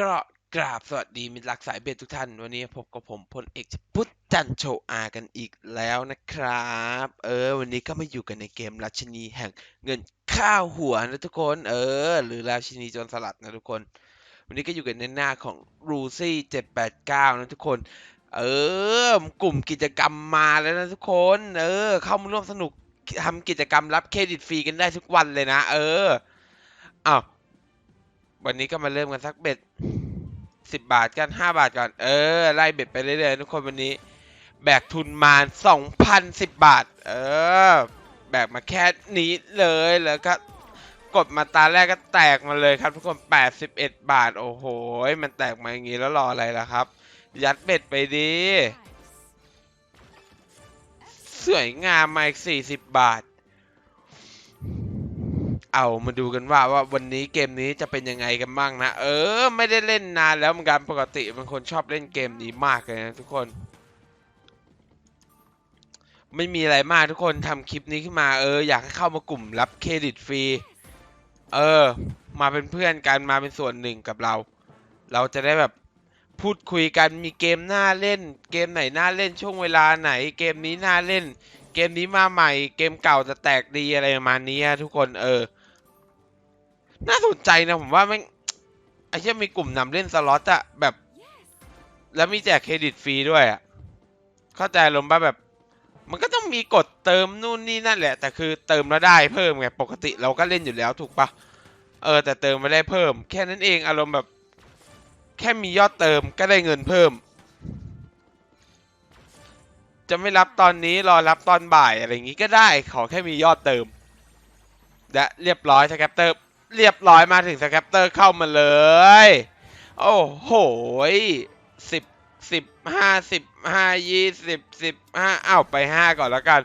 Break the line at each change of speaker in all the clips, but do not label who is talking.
ก็กราบสวัสดีมิตรรักสายเบสทุกท่าน วันนี้พบกับผมพลเอกพุทธจันโชอากันอีกแล้วนะครับ เออ วันนี้ก็มาอยู่กันในเกมราชินีแห่งเงินข้าวหัวนะทุกคน เออ หรือราชินีจรสลัดนะทุกคน วันนี้ก็อยู่กันในหน้าของรูซี่เจ็ดแปดเก้านะทุกคน เออ กลุ่มกิจกรรมมาแล้วนะทุกคน เออ เข้ามาร่วมสนุกทำกิจกรรมรับเครดิตฟรีกันได้ทุกวันเลยนะ เอออ้าว วันนี้ก็มาเริ่มกันสักเบ็ดสิบบาทกันห้าบาทก่อน เออ ไล่เบ็ดไปเรื่อยๆทุกคนวันนี้ แบกทุนมาสองพันสิบบาท เออ แบกมาแค่นี้เลยแล้วก็กดมาตาแรกก็แตกมาเลยครับทุกคนแปดสิบเอ็ดบาท โอ้โห มันแตกมาอย่างงี้แล้วรออะไรล่ะครับ ยัดเบ็ดไปดี สวยงามมาอีกสี่สิบบาท เอามาดูกันว่าว่าวันนี้เกมนี้จะเป็นยังไงกันบ้างนะ เออ ไม่ได้เล่นนานแล้วเหมือนกันปกติเป็นคนชอบเล่นเกมนี้มากเลยนะทุกคน ไม่มีอะไรมากทุกคนทำคลิปนี้ขึ้นมาเอออยากให้เข้ามากลุ่มรับเครดิตฟรี เออ มาเป็นเพื่อนกันมาเป็นส่วนหนึ่งกับเรา เราจะได้แบบพูดคุยกันมีเกมน่าเล่น เกมไหนน่าเล่นช่วงเวลาไหน เกมนี้น่าเล่น เกมนี้มาใหม่ เกมเก่าจะแตกดีอะไรประมาณนี้อะทุกคนเออ น่าสนใจนะผมว่าแม่งไอ้เช่ยมีกลุ่มนำเล่นสล็อตอะแบบ แล้วมีแจกเครดิตฟรีด้วยอะเข้าใจลมณ์ป่ะแบบ มันก็ต้องมีกดเติมนู่นนี่นั่นแหละ แต่คือเติมแล้วได้เพิ่มไงปกติเราก็เล่นอยู่แล้วถูกปะเออแต่เติมไม่ได้เพิ่ม แค่นั้นเองอารมณ์แบบ แค่มียอดเติมก็ได้เงินเพิ่ม จะไม่รับตอนนี้รอรับตอนบ่ายอะไรอย่างงี้ก็ได้ขอแค่มียอดเติมและเรียบร้อยสแคปเตอร์ เรียบร้อยมาถึงสแคปเตอร์เข้ามาเลย โอ้โหสิบสิบห้าสิบห้ายี่สิบสิบห้าอ้าวไปห้าก่อนแล้วกัน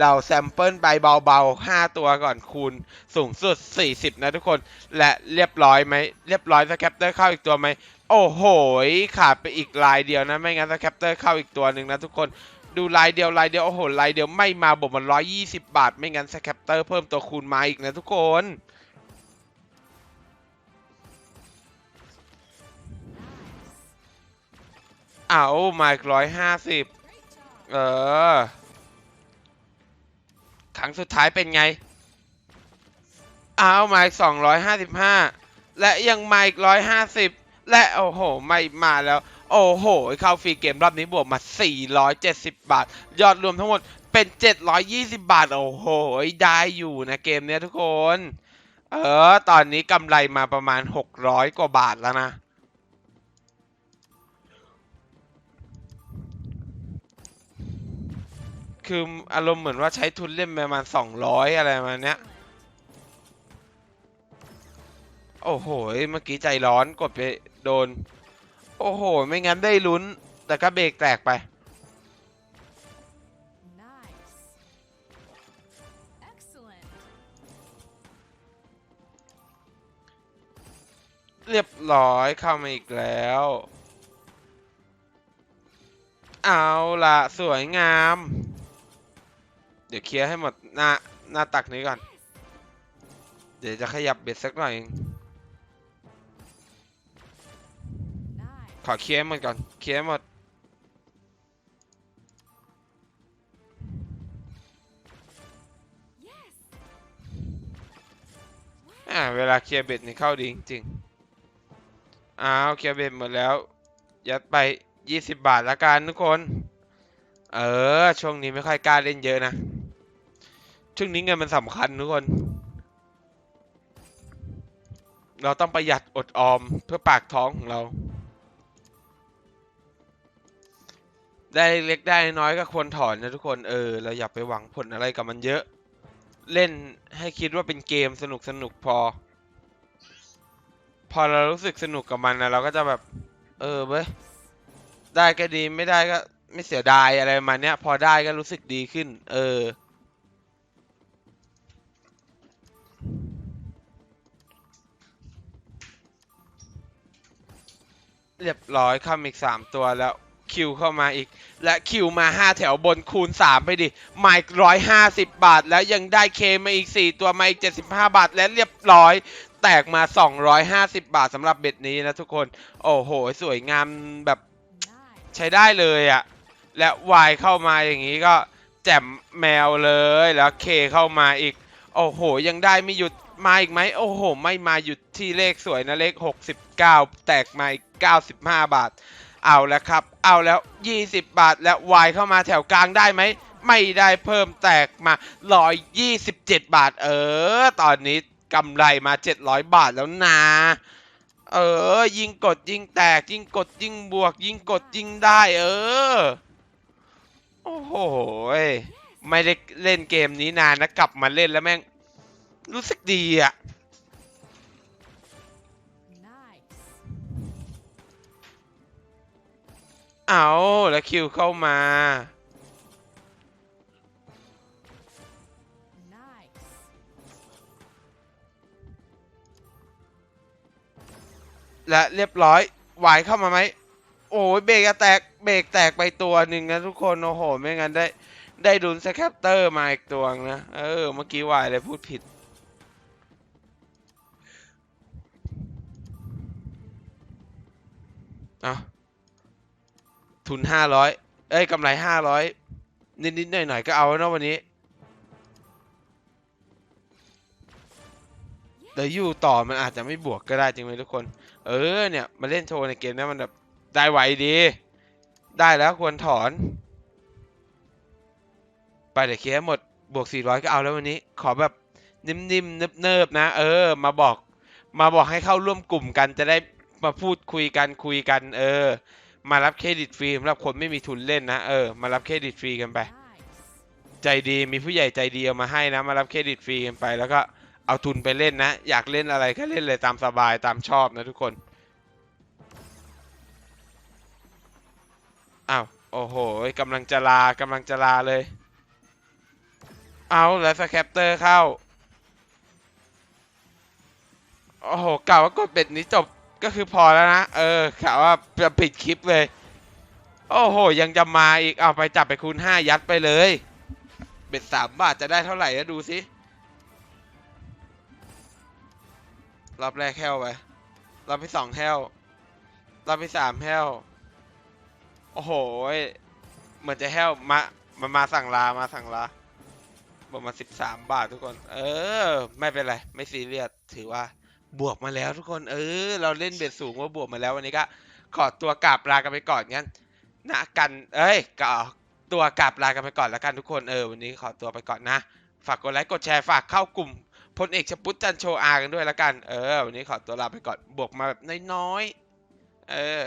เราแซมเปิลไปเบาๆห้าตัวก่อนคูณสูงสุดสี่สิบนะทุกคน และเรียบร้อยไหม เรียบร้อยสแคปเตอร์เข้าอีกตัวไหม โอ้โหขาดไปอีกลายเดียวนะ ไม่งั้นสแคปเตอร์เข้าอีกตัวหนึ่งนะทุกคนดูลายเดียวลายเดียวโอ้โหลายเดียวไม่มาบวกมันร้อยยี่สิบบาท ไม่งั้นสแคปเตอร์เพิ่มตัวคูณมาอีกนะทุกคน เอามาอีกร้อยห้าสิบเออครั้งสุดท้ายเป็นไง เอามาอีกสองร้อยห้าสิบห้าและยังมาอีกร้อยห้าสิบและโอ้โห ไม่มาแล้ว โอ้โห เข้าฟรีเกมรอบนี้บวกมา 470 บาท ยอดรวมทั้งหมดเป็น 720 บาท โอ้โห ได้อยู่นะเกมเนี้ยทุกคน เออ ตอนนี้กำไรมาประมาณ 600 กว่าบาทแล้วนะ คืออารมณ์เหมือนว่าใช้ทุนเล่นประมาณ200อะไรประมาณเนี้ย โอ้โห เมื่อกี้ใจร้อนกดไปโดน โอ้โห ไม่งั้นได้ลุ้น แต่ก็เบรกแตกไป
Nice. Excellent.
เรียบร้อยเข้ามาอีกแล้วเอาละสวยงามเดี๋ยวเคลียร์ให้หมดหน้าหน้าตักนี้ก่อน เดี๋ยวจะขยับเบ็ดสักหน่อยขอเคลียร์หมดก่อน เคลียร์หมด อ่า เวลาเคลียร์เบ็ดนี่เข้าดีจริงๆอ้าวเคลียร์เบ็ดหมดแล้ว ยัดไป 20 บาทละกันทุกคน เออ ช่วงนี้ไม่ค่อยกล้าเล่นเยอะนะ ช่วงนี้เงินมันสำคัญทุกคน เราต้องประหยัดอดออมเพื่อปากท้องของเรา ได้เล็กได้น้อยก็ควรถอนนะทุกคน เออ เราอย่าไปหวังผลอะไรกับมันเยอะ เล่นให้คิดว่าเป็นเกมสนุกสนุกพอ พอเรารู้สึกสนุกกับมันนะเราก็จะแบบ เออเว้ย ได้ก็ดีไม่ได้ก็ไม่เสียดายอะไรมาเนี้ย พอได้ก็รู้สึกดีขึ้น เออ เรียบร้อยข้ามอีกสามตัวแล้วคิวเข้ามาอีก และคิวมา5แถวบนคูณ3ไปดิมาอีกร้อยห้าสิบบาท แล้วยังได้เคมาอีก4ตัวมาอีก75บาท และเรียบร้อยแตกมา250บาทสำหรับเบ็ดนี้นะทุกคน โอ้โห สวยงามแบบใช้ได้เลยอะและวายเข้ามาอย่างนี้ก็แจ่มแมวเลยแล้วเคเข้ามาอีก โอ้โห ยังได้ไม่หยุด มาอีกไหมโอ้โห ไม่มาหยุดที่เลขสวยนะเลข 69 แตกมาอีก95 บาท เอาแล้วครับ เอาแล้ว 20 บาทแล้ววายเข้ามาแถวกลางได้ไหมไม่ได้เพิ่มแตกมา 127 บาท เออ ตอนนี้กำไรมา 700 บาทแล้วนะเออ ยิงกดยิงแตก ยิงกดยิงบวก ยิงกดยิงได้ เออ โอ้โหไม่ได้เล่นเกมนี้นานนะกลับมาเล่นแล้วแม่ง รู้สึกดีอะเอาแล้วคิวเข้ามา และเรียบร้อยไหวเข้ามาไหม โอ้ยเบรกแตก เบรกแตกไปตัวหนึ่งนะทุกคน โอ้โห ไม่งั้นได้ ได้ดุนสแคปเตอร์มาอีกตัวนะ เออ เมื่อกี้วายเลยพูดผิด อาทุนห้าร้อยเอ้ยกำไรห้าร้อยนิดๆหน่อยๆก็เอาแล้วนะวันนี้เดี๋ยวอยู่ต่อมันอาจจะไม่บวกก็ได้จริงไหมทุกคน เออเนี่ยมาเล่นโชว์ในเกมนี้มันแบบได้ไวดี ได้แล้วควรถอน ไปเดี๋ยวเคลียร์หมดบวก 400 ก็เอาแล้ววันนี้ ขอแบบนิ่มๆเนิบๆนะ เออ มาบอก มาบอกให้เข้าร่วมกลุ่มกันจะได้ มาพูดคุยกันคุยกัน เออ มารับเครดิตฟรีสำหรับคนไม่มีทุนเล่นนะเออมารับเครดิตฟรีกันไป ใจดีมีผู้ใหญ่ใจดีเอามาให้นะ มารับเครดิตฟรีกันไป แล้วก็เอาทุนไปเล่นนะ อยากเล่นอะไรก็เล่นเลยตามสบายตามชอบนะทุกคนอ้าวโอ้โหกำลังจะลากำลังจะลาเลย เอาแล้วสแคปเตอร์เข้า โอ้โหกล่าวว่ากดเบ็ดนี้จบ ก็คือพอแล้วนะ เออกล่าวว่าจะปิดคลิปเลย โอ้โห ยังจะมาอีก เอาไปจับไปคูณห้ายัดไปเลย เบ็ดสามบาทจะได้เท่าไหร่นะดูสิรอบแรกแห้วไปรอบที่สองแห้วรอบที่สามแห้วโอ้โห เหมือนจะแห้วมามามาสั่งลา มาสั่งลาบอกมาสิบสามบาททุกคน เออ ไม่เป็นไร ไม่ซีเรียส ถือว่า บวกมาแล้วทุกคนเออ เราเล่นเบ็ดสูงว่าบวกมาแล้ววันนี้ก็ขอตัวกราบลากันไปก่อนงั้นนะกัน เอ้ยก็ตัวกราบลากันไปก่อนแล้วกันทุกคนเออวันนี้ขอตัวไปก่อนนะ ฝากกดไลค์กดแชร์ฝากเข้ากลุ่มพลเอกชปุตจันโชอากันด้วยแล้วกัน เออ วันนี้ขอตัวลาไปก่อนบวกมาแบบน้อยๆเออ